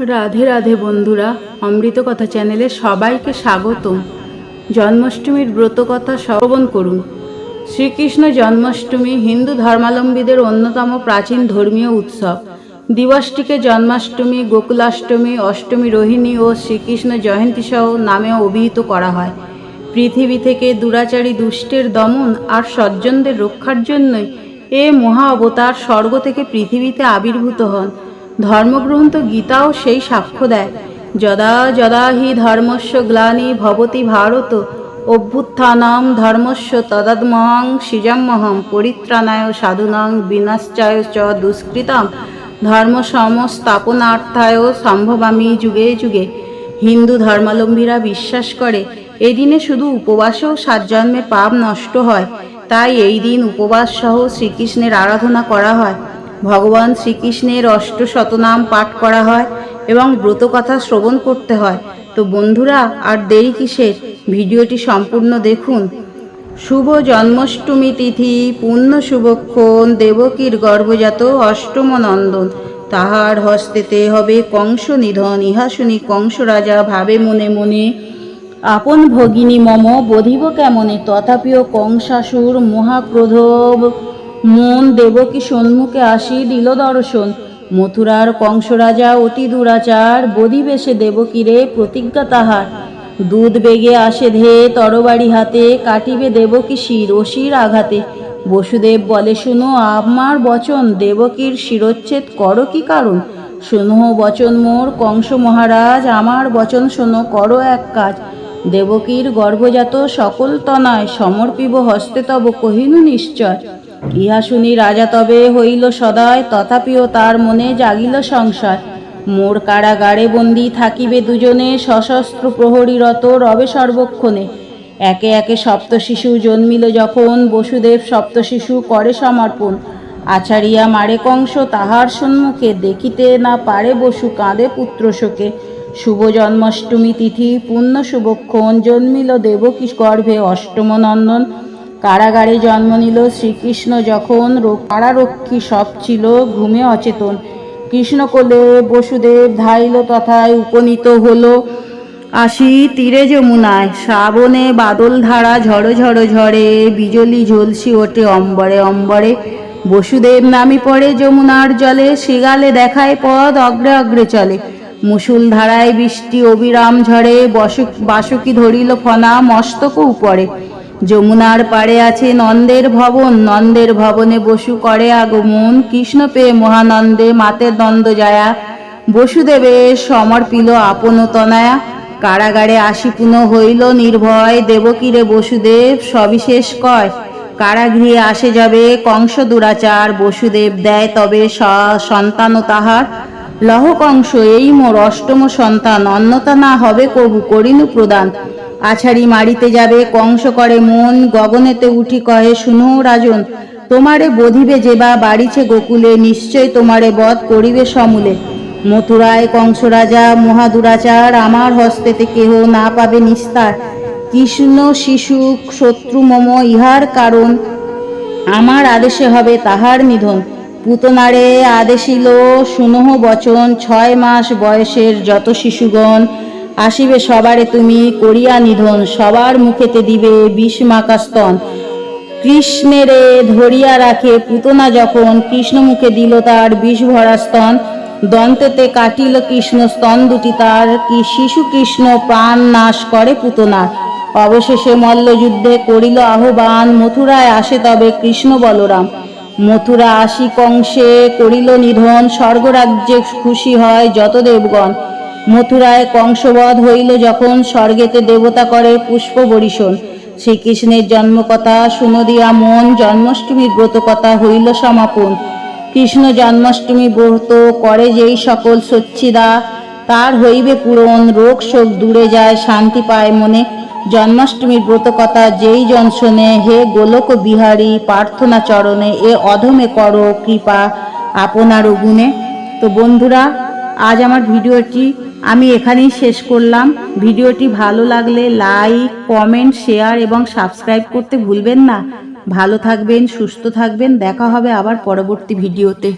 রাধে রাধে বন্ধুরা, অমৃত কথা চ্যানেলে সবাইকে স্বাগতম। জন্মাষ্টমীর ব্রতকথা শ্রবণ করুন। শ্রীকৃষ্ণ জন্মাষ্টমী হিন্দু ধর্মাবলম্বীদের অন্যতম প্রাচীন ধর্মীয় উৎসব। দিবসটিকে জন্মাষ্টমী, গোকুলাষ্টমী, অষ্টমী রোহিণী ও শ্রীকৃষ্ণ জয়ন্তী সহ নামেও অভিহিত করা হয়। পৃথিবী থেকে দুরাচারী দুষ্টের দমন আর সজ্জনদের রক্ষার জন্যই এ মহা অবতার স্বর্গ থেকে পৃথিবীতে আবির্ভূত হন। ধর্মগ্রন্থ গীতাও সেই সাক্ষ্য দেয়। যদা যদা হি ধর্মস্য গ্লানি ভবতি ভারত, অভ্যুত্থানাম ধর্মস্য তদাত্মহং সৃজম্মহম পরিত্রাণায় সাধুনাং বিনাশ্চায় চ দুষ্কৃতাম ধর্ম সংস্থাপনার্থায় সম্ভবামী যুগে যুগে। হিন্দু ধর্মাবলম্বীরা বিশ্বাস করে এই দিনে শুধু উপবাসেও সাত জন্মের পাপ নষ্ট হয়, তাই এই দিন উপবাস সহ শ্রীকৃষ্ণের আরাধনা করা হয়। ভগবান শ্রীকৃষ্ণের অষ্ট শতনাম পাঠ করা হয় এবং ব্রতকথা শ্রবণ করতে হয়। তো বন্ধুরা, আর দেরি কিসের? ভিডিওটি সম্পূর্ণ দেখুন। শুভ জন্মাষ্টমী তিথি পুণ্য শুভক্ষণ, দেবকীর গর্ভজাত অষ্টম নন্দন তাহার হস্তেতে হবে কংস নিধন, ইহা শুনি কংস রাজা ভাবে মনে মনে, আপন ভগিনী মম, বধিব কেমনে? তথাপিও কংসাসুর মহাক্রোধ মন দেবকী সম্মুখে আসি দিল দর্শন। মথুরার কংসরাজা অতি দুরাচার বধিবেশে দেবকীরে প্রতিজ্ঞা তাহার। দুধ বেগে আসে ধে তরবারি হাতে, কাটিবে দেবকী শির অশির আঘাতে। বসুদেব বলে, শুনো, আমার বচন দেবকীর শিরোচ্ছেদ করো কি কারণ? শোনো, বচন মোর, কংস মহারাজ, আমার বচন শোনো, করো এক কাজ। দেবকীর গর্ভজাত সকল তনয় সমর্পিব হস্তে তব কহিনু নিশ্চয়। ইহা শুনি রাজা তবে হইল সদয়, তথাপিও তার মনে জাগিল সংশয়। মোর কারাগারে বন্দি থাকিবে দুজনে সশস্ত্র প্রহরীরত রবে সর্বক্ষণে। একে একে সপ্ত শিশু জন্মিল যখন, বসুদেব সপ্ত শিশু করে সমর্পণ। আছাড়িয়া মারে কংস, তাহার সম্মুখে দেখিতে না পারে বসু কাঁদে পুত্র শোকে শুভ জন্মাষ্টমী তিথি, পুণ্য শুভক্ষণ, জন্মিল দেবকী গর্ভে অষ্টম নন্দন কারাগারে জন্ম নিল শ্রীকৃষ্ণ যখন কারারক্ষী সব ছিল ঘুমে অচেতন। কৃষ্ণকোলে বসুদেব ধাইল তথায় উপনীত হলো। আসি তীরে যমুনায়, শ্রাবণে বাদল ধারা ঝড়ো ঝড়ো ঝড়ে, বিজলি ঝলসি ওঠে অম্বরে অম্বরে। বসুদেব নামি পড়ে যমুনার জলে, শিগালে দেখায় পদ অগ্রে অগ্রে চলে। মুসুল ধারায় বৃষ্টি অবিরাম ঝড়ে বসক বাসকি ধরিল ফনা মস্তক উপরে। যমুনার পাড়ে আছে নন্দের ভবন। নন্দের ভবনে বসু করে আগমন। কৃষ্ণ পেয়ে মহানন্দে মাতে দ্বন্দ্ব যায়া বসুদেবের সমর্পিল আপন তনায়া। কারাগারে আসি পুন হইল নির্ভয়। দেবকীরে বসুদেব, সবিশেষ কয়। কারাগৃহে আসে যাবে কংস দুরাচার। বসুদেব দেয় তবে সন্তান তাহার। লহ কংস এই মোর অষ্টম সন্তান। অন্যতা না হবে কবু, করিনু প্রদান। আছাড়ি মারিতে যাবে, কংস করে মন, গগনেতে উঠি কহে, শুনো রাজন, তোমারে বধিবে যেবা বাড়িছে গোকুলে, নিশ্চয় তোমারে বধ করিবে সমূলে। মথুরায় কংস রাজা, মহাদুরাচার, আমার হস্তেতে কেহ না পাবে নিস্তার। কৃষ্ণ শিশু, শত্রু মম, ইহার কারণ? আমার আদেশে হবে তাহার নিধন। পুতনারে আদেশিল সুনহ বচন, ছয় মাস বয়সের যত শিশুগণ আসিবে সবারে তুমি করিয়া নিধন, সবার মুখেতে দিবে বিষ মাকা স্তন কৃষ্ণেরে ধরিয়া রাখে পুতনা যখন, কৃষ্ণ মুখে দিল তার বিষ ভরা স্তন দন্তেতে কাটিল কৃষ্ণ স্তন দুটি তার, কি শিশু কৃষ্ণ প্রাণ নাশ করে পুতনার অবশেষে মল্লযুদ্ধে করিল আহ্বান, মথুরায় আসে তবে কৃষ্ণ বলরাম। মথুরা আসি কংসে করিল নিধন, স্বর্গরাজ্যে খুশি হয় যত দেবগণ। মথুরায় কংসবধ হইল যখন স্বর্গেতে দেবতা করে পুষ্প বরিশন শ্রীকৃষ্ণের জন্মকথা সুনদিয়া মন জন্মাষ্টমীর ব্রতকথা হইল সমাপন। কৃষ্ণ জন্মাষ্টমী ব্রত করে যেই সকল সচ্ছিদা তার হইবে পূরণ, রোগ শোক দূরে যায়, শান্তি পায় মনে। জন্মাষ্টমীর ব্রতকথা যেই জন শোনে, হে গোলক বিহারী, প্রার্থনা চরণে এ অধমে করো কৃপা আপনার গুণে তো বন্ধুরা, আজ আমার ভিডিওটি আমি এখানেই শেষ করলাম। ভিডিওটি ভালো লাগলে লাইক, কমেন্ট, শেয়ার এবং সাবস্ক্রাইব করতে ভুলবেন না। ভালো থাকবেন, সুস্থ থাকবেন। দেখা হবে আবার পরবর্তী ভিডিওতে।